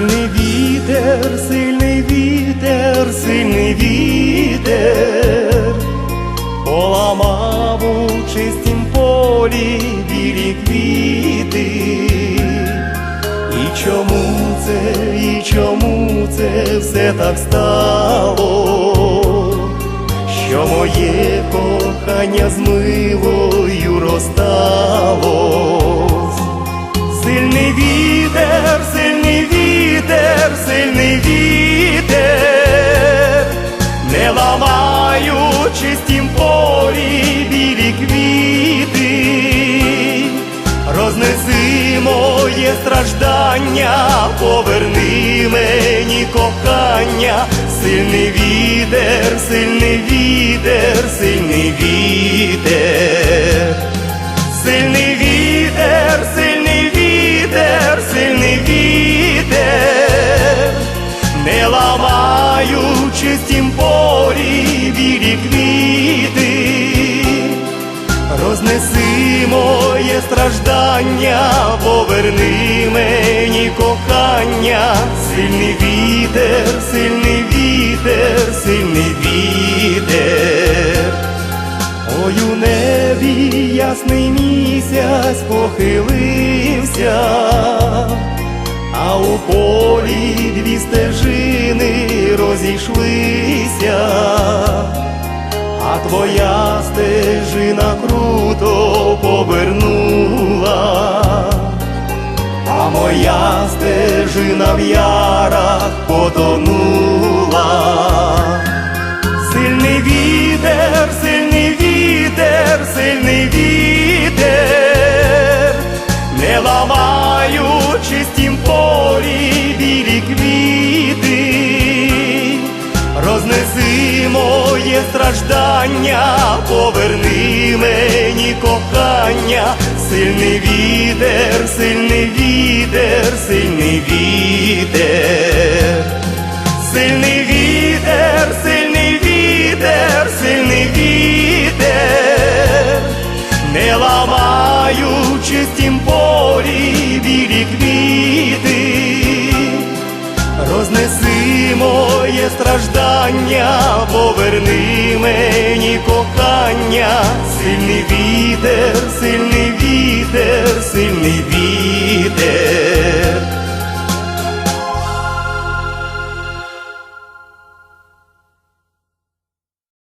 сильний вітер, сильний вітер, сильний вітер, поламав у чистім полі білі квіти. І чому це, і чому це все так стало, що моє кохання змило? Вітер, сильний вітер, не ламаю чистім полі білі квіти, рознеси моє страждання, поверни мені кохання, сильний вітер, сильний вітер, сильний вітер. Чистім полі білі квіти, рознеси моє страждання, поверни мені кохання, сильний вітер, сильний вітер, сильний вітер. Ой, у небі ясний місяць похилився, а у полі твоя стежина круто повернула, а моя стежина в ярах потонула. Моє страждання, поверни мені кохання, сильний вітер, сильний вітер, сильний вітер. Сильний вітер, сильний вітер, сильний вітер, не ламаю чистім полі білі квіти, рознеси моє страждання, поверни мені кохання, сильний вітер, сильний вітер, сильний вітер.